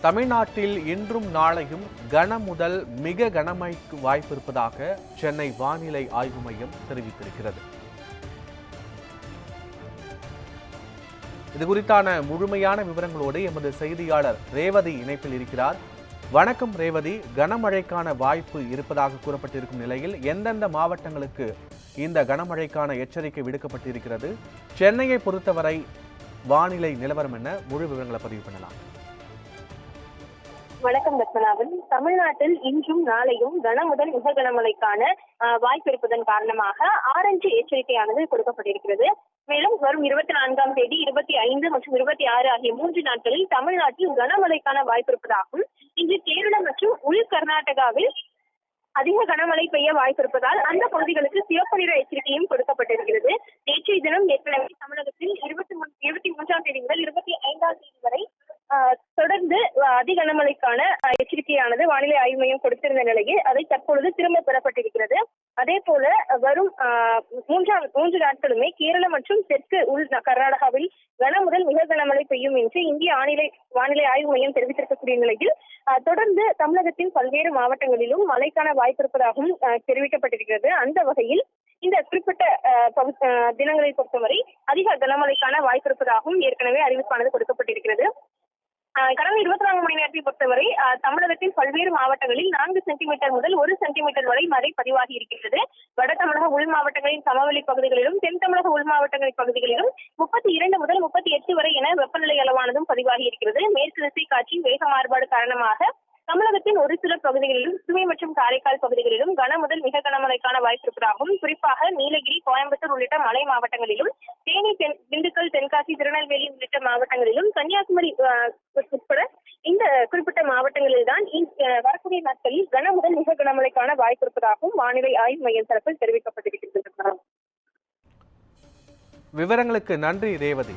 தமிழ்நாட்டில் இன்றும் நாளையும் கன முதல் மிக கனமழைக்கு வாய்ப்பு இருப்பதாக சென்னை வானிலை ஆய்வு மையம் தெரிவித்திருக்கிறது. இது குறித்தான முழுமையான விவரங்களோடு எமது செய்தியாளர் ரேவதி இணைப்பில் இருக்கிறார். வணக்கம் ரேவதி. கனமழைக்கான வாய்ப்பு இருப்பதாக கூறப்பட்டிருக்கும் நிலையில் எந்தெந்த மாவட்டங்களுக்கு இந்த கனமழைக்கான எச்சரிக்கை விடுக்கப்பட்டிருக்கிறது? சென்னையை பொறுத்தவரை வானிலை நிலவரம் என்ன? முழு விவரங்களை பதிவு பண்ணலாம். வணக்கம் பத்மநாபன் தமிழ்நாட்டில் இன்றும் நாளையும் கனமுதல் மிக கனமழைக்கான வாய்ப்பு இருப்பதன் காரணமாக ஆரஞ்சு எச்சரிக்கையானது கொடுக்கப்பட்டிருக்கிறது. மேலும் வரும் இருபத்தி நான்காம் தேதி இருபத்தி ஐந்து மற்றும் இருபத்தி ஆறு ஆகிய மூன்று நாட்களில் தமிழ்நாட்டில் கனமழைக்கான வாய்ப்பு இருப்பதாகவும் இன்று கேரளம் மற்றும் உள் கர்நாடகாவில் அதிக கனமழை பெய்ய வாய்ப்பு இருப்பதால் அந்த பகுதிகளுக்கு சிவப்பு நிற எச்சரிக்கையும் கொடுக்கப்பட்டிருக்கிறது நேற்றைய தினம் ஏற்கனவே தமிழகத்தில் இருபத்தி மூணு இருபத்தி மூன்றாம் தேதி முதல் இருபத்தி ஐந்தாம் தேதி வரை ஆஹ், தொடர்ந்து அதி கனமழைக்கான எச்சரிக்கையானது வானிலை ஆய்வு மையம் கொடுத்திருந்த நிலையில் அதை தற்பொழுது திரும்ப பெறப்பட்டிருக்கிறது. அதே போல வரும் ஆஹ், மூன்றாம் மூன்று நாட்களுமே கேரளம் மற்றும் தெற்கு உள் கர்நாடகாவில் கன முதல் மிக கனமழை பெய்யும் என்று இந்திய வானிலை வானிலை ஆய்வு மையம் தெரிவித்திருக்கக்கூடிய நிலையில் ஆஹ், தொடர்ந்து தமிழகத்தின் பல்வேறு மாவட்டங்களிலும் மழைக்கான வாய்ப்பு இருப்பதாகவும் தெரிவிக்கப்பட்டிருக்கிறது. அந்த வகையில் இந்த குறிப்பிட்ட ஆஹ், தினங்களை பொறுத்தவரை அதிக கனமழைக்கான வாய்ப்பு இருப்பதாகவும் ஏற்கனவே அறிவிப்பானது கொடுக்கப்பட்டிருக்கிறது. கடந்த இருபத்தி நான்கு மணி நேரத்தை பொறுத்தவரை தமிழகத்தின் பல்வேறு மாவட்டங்களில் நான்கு சென்டிமீட்டர் முதல் ஒரு சென்டிமீட்டர் வரை மழை பதிவாகி இருக்கிறது. வட தமிழக உள் மாவட்டங்களின் சமவெளி பகுதிகளிலும் தென் தமிழக உள் மாவட்டங்களின் பகுதிகளிலும் முப்பத்தி இரண்டு முதல் முப்பத்தி எட்டு வரை என வெப்பநிலை அளவானதும் பதிவாகி இருக்கிறது. மேற்கு திசை காற்றின் வேக மாறுபாடு காரணமாக தமிழகத்தின் ஒரு சில பகுதிகளிலும் சுவை மற்றும் காரைக்கால் பகுதிகளிலும் கன முதல் மிக கனமழைக்கான வாய்ப்பு இருப்பதாகவும் குறிப்பாக நீலகிரி கோயம்புத்தூர் உள்ளிட்ட மலை மாவட்டங்களிலும் தேனி தென் திண்டுக்கல் தென்காசி திருநெல்வேலி உள்ளிட்ட மாவட்டங்களிலும் கன்னியாகுமரி உட்பட இந்த குறிப்பிட்ட மாவட்டங்களில் தான் வரக்கூடிய நாட்களில் கன முதல் மிக கனமழைக்கான வாய்ப்பு இருப்பதாகவும் வானிலை ஆய்வு மையம் தரப்பில் தெரிவிக்கப்பட்டிருக்கிறது விவரங்களுக்கு நன்றி ரேவதி.